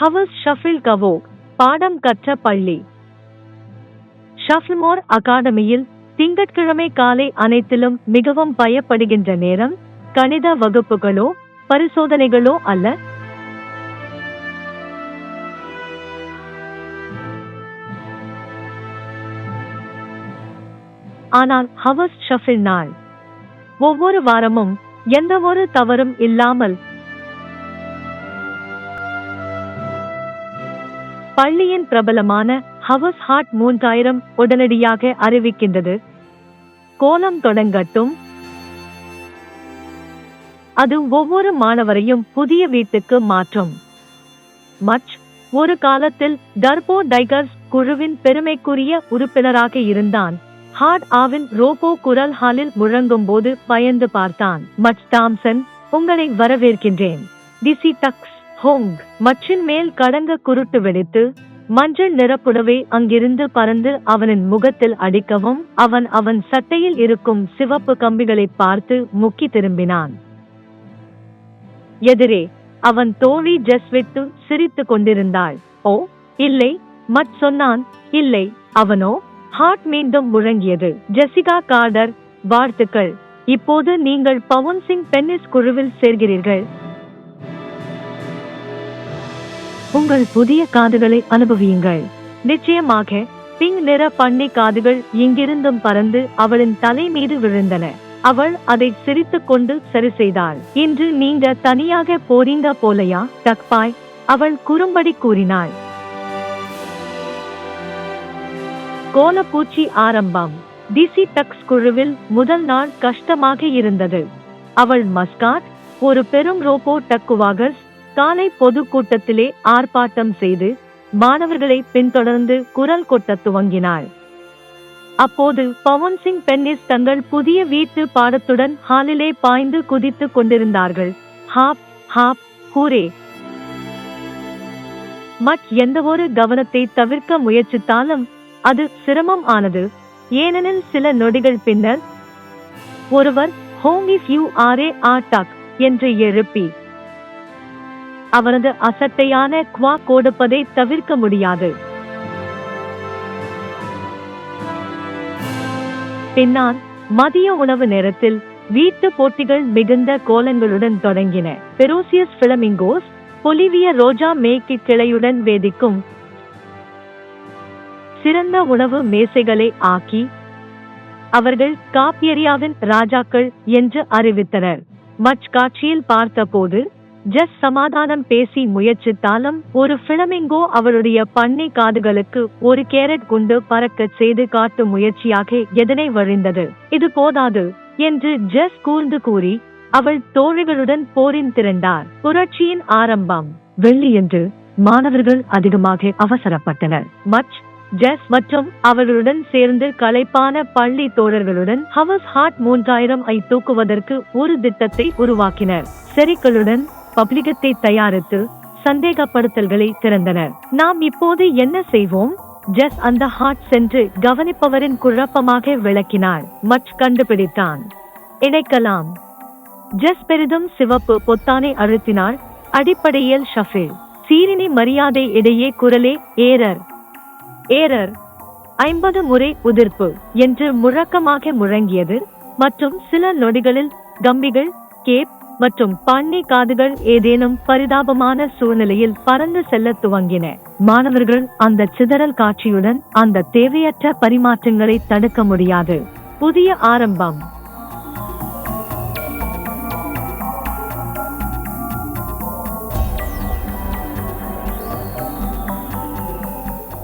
Hours shuffle கவோ பாடம் கற்ற பள்ளி. ஷஃபில்மோர் அகாடமியில் திங்கட்கிழமை காலை அனைத்திலும் மிகவும் பயப்படுகின்ற நேரம் கணித வகுப்புகளோ பரிசோதனைகளோ அல்ல. ஆனால் ஹவஸ் ஷஃபில் நாள். ஒவ்வொரு வாரமும் எந்த ஒரு தவறும் இல்லாமல் பள்ளியின் பிரபலமான ஹவஸ் ஹாட் மூன்றாயிரம் உடனடியாக அறிவிக்கின்றது. கோலம் தொடங்கட்டும். அது ஒவ்வொரு மாணவரையும் புதிய வீட்டுக்கு மாற்றும். மச் ஒரு காலத்தில் டர்போ டைகர்ஸ் குழுவின் பெருமைக்குரிய உறுப்பினராக இருந்தான். ஹார்ட் ஆவின் ரோபோ குரல் ஹாலில் முழங்கும் போது பயந்து பார்த்தான். மச் டாம்சன் உங்களை வரவேற்கின்றேன். டிசி டக்ஸ் ஹோங் மச்சின் மேல் கடங்க குருட்டு வெடித்து மஞ்சள் நிறப்புடவை அங்கிருந்து பறந்து அவனின் முகத்தில் அடிக்கவும் அவன் அவன் சட்டையில் இருக்கும் சிவப்பு கம்பிகளை பார்த்து முக்கி திரும்பினான். எதிரே அவன் தோழி ஜஸ்வித்து சிரித்து கொண்டிருந்தாள். ஓ இல்லை மட் சொன்னான். இல்லை அவனோ ஹார்ட் மீண்டும் முழங்கியது. ஜெசிகா கார்டர் வாழ்த்துக்கள். இப்போது நீங்கள் பவன் சிங் பென்னிஸ் குழுவில் சேர்கிறீர்கள். உங்கள் புதிய காதுகளை அனுபவியுங்கள். நிச்சயமாக பிங்க் நிற பண்ணி காதுகள் இங்கிருந்தும் பறந்து அவளின் தலை மீது விழுந்தன. அவள் அதை சிரித்துக் கொண்டு சரி செய்தாள். இன்று நீங்க தனியாக போறீங்க போலையா டக்பாய்? அவள் குறும்படி கூறினாள். கோலப்பூச்சி ஆரம்பம். டிசி டக்ஸ் குழுவில் முதல் நாள் கஷ்டமாக இருந்தது. அவள் மஸ்காட் ஒரு பெரும் ரோபோ டக்குவாகர்ஸ் காலை பொதுக்கூட்டத்திலே ஆர்ப்பாட்டம் செய்து மாணவர்களை பின்தொடர்ந்து குரல் கொட்டத் துவங்கினாள். அப்போது பவன் சிங் பென்னிஸ் தங்கள் புதிய வீட்டு பாடத்துடன் ஹாலிலே பாய்ந்து குதித்துக் கொண்டிருந்தார்கள். Hop hop hooray. மட் எந்தவொரு கவனத்தை தவிர்க்க முயற்சித்தாலும் அது சிரமம் ஆனது. ஏனெனில் சில நொடிகள் பின்னர் ஒருவர் home is you are a are dog என்று எழுப்பி அவரது அசட்டையான குவா கொடுப்பதை தவிர்க்க முடியாது. பின்னால் மதிய உணவு நேரத்தில் வீட்டு போட்டிகள் மிகுந்த கோலங்களுடன் தொடங்கின. பெரோசியஸ் பிளமிங்கோஸ் பொலிவிய ரோஜா மேய்க்கு கிளையுடன் வேதிக்கும் சிறந்த உணவு மேசைகளை ஆக்கி அவர்கள் காப்பியரியாவின் ராஜாக்கள் என்று அறிவித்தனர். மச் காட்சியில் பார்த்தபோது ஜஸ் சமாதானம் பேசி முயற்சித்தாலும் ஒரு பிளமிங்கோ அவருடைய பண்ணை காதுகளுக்கு ஒரு கேரட் குண்டு பறக்க செய்து காட்டும் முயற்சியாக எதனை வழிந்தது? இது போதாது என்று ஜஸ் கூர்ந்து கூறி அவள் தோழிகளுடன் போரின் திரண்டார். புரட்சியின் ஆரம்பம். வெள்ளியன்று மாணவர்கள் அதிகமாக அவசரப்பட்டனர். மச் ஜெஸ் மற்றும் அவர்களுடன் சேர்ந்து கலைப்பான பள்ளி தோழர்களுடன் ஹவஸ் ஹாட் மூன்றாயிரம் ஐ தூக்குவதற்கு ஒரு திட்டத்தை உருவாக்கினர். செரிக்களுடன் பப்ளிகத்தை தயாரித்து சந்தேகப்படுத்தல்களை திறந்தனர். நாம் இப்போது என்ன செய்வோம்? ஜெஸ் அந்த ஹாட் சென்று கவனிப்பவரின் குழப்பமாக விளக்கினார். மச் கண்டுபிடித்தான். இணைக்கலாம். ஜெஸ் பெரிதும் சிவப்பு பொத்தானை அழுத்தினார். அடிப்படையில் ஷஃபில். சீரினி மரியாதை இடையே குரலே ஏரர். ஏரர். ஐம்பது முறை உதிர்ப்பு என்று முழக்கமாக முழங்கியது. மற்றும் சில நொடிகளில் கம்பிகள் கேப் மற்றும் பண்ணை காதுகள் ஏதேனும் பரிதாபமான சூழ்நிலையில் பறந்து செல்ல துவங்கின. மாணவர்கள் அந்த சிதறல் காட்சியுடன் அந்த தேவையற்ற பரிமாற்றங்களை தடுக்க முடியாது. புதிய ஆரம்பம்.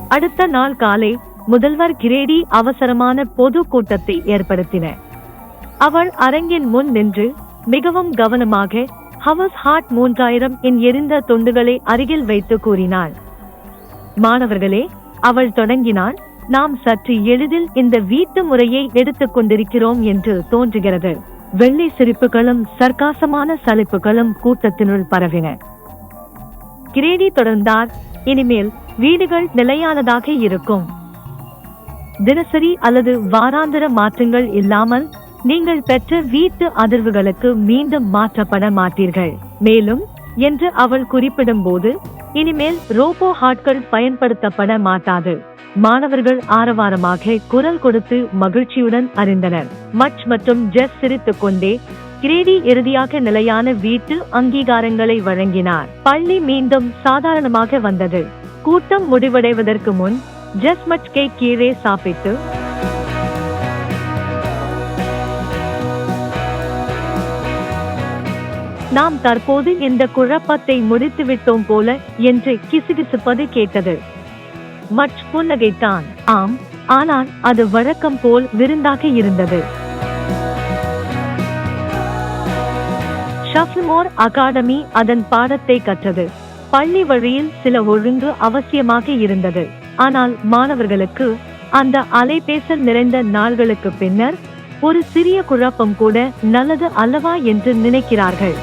அடுத்த நாள் காலை முதல்வர் கிரேடி அவசரமான பொது கூட்டத்தை ஏற்படுத்தின. அவள் அரங்கின் முன் நின்று மிகவும் கவனமாக ஹவஸ் ஹார்ட் மூன்றாயிரம் என் எரிந்த துண்டுகளை அருகில் வைத்து கூறினாள். மாணவர்களே அவள் தொடங்கினாள். நாம் சற்று எளிதில் இந்த வீட்டு முறையை எடுத்துக் கொண்டிருக்கிறோம் என்று தோன்றுகிறது. வெள்ளை சிரிப்புகளும் சர்க்காசமான சலிப்புகளும் கூட்டத்தினுள் பரவின. கிரேடி தொடர்ந்தார். இனிமேல் வீடுகள் நிலையானதாக இருக்கும். தினசரி அல்லது வாராந்திர மாற்றங்கள் இல்லாமல் நீங்கள் பெற்ற வீட்டு அதிர்வுகளுக்கு மீண்டும் மாற்றப்பட மாட்டீர்கள். மேலும் என்று அவள் குறிப்பிடும்போது இனிமேல் ரோபோ ஹாட்கள் பயன்படுத்தப்பட மாட்டாது. மாணவர்கள் ஆரவாரமாக குரல் கொடுத்து மகிழ்ச்சியுடன் அறிந்தனர். மச் மற்றும் ஜெஸ் சிரித்துக் கொண்டே கிரேடி இறுதியாக நிலையான வீட்டு அங்கீகாரங்களை வழங்கினார். பள்ளி மீண்டும் சாதாரணமாக வந்தது. கூட்டம் முடிவடைவதற்கு முன் ஜெஸ் மச் கீழே சாப்பிட்டு நாம் தற்போது இந்த குழப்பத்தை முடித்துவிட்டோம் போல என்று கிசுகிசுப்பது கேட்டது. மச் புன்னகைத்தான். ஆம் ஆனால் அது வழக்கம் போல் விருந்தாக இருந்தது. ஷஃப்மோர் அகாடமி அதன் பாடத்தை கற்றது. பள்ளி வழியில் சில ஒழுங்கு அவசியமாக இருந்தது. ஆனால் மாணவர்களுக்கு அந்த அலைபேசல் நிறைந்த நாள்களுக்கு பின்னர் ஒரு சிறிய குழப்பம் கூட நல்லது அல்லவா என்று நினைக்கிறார்கள்.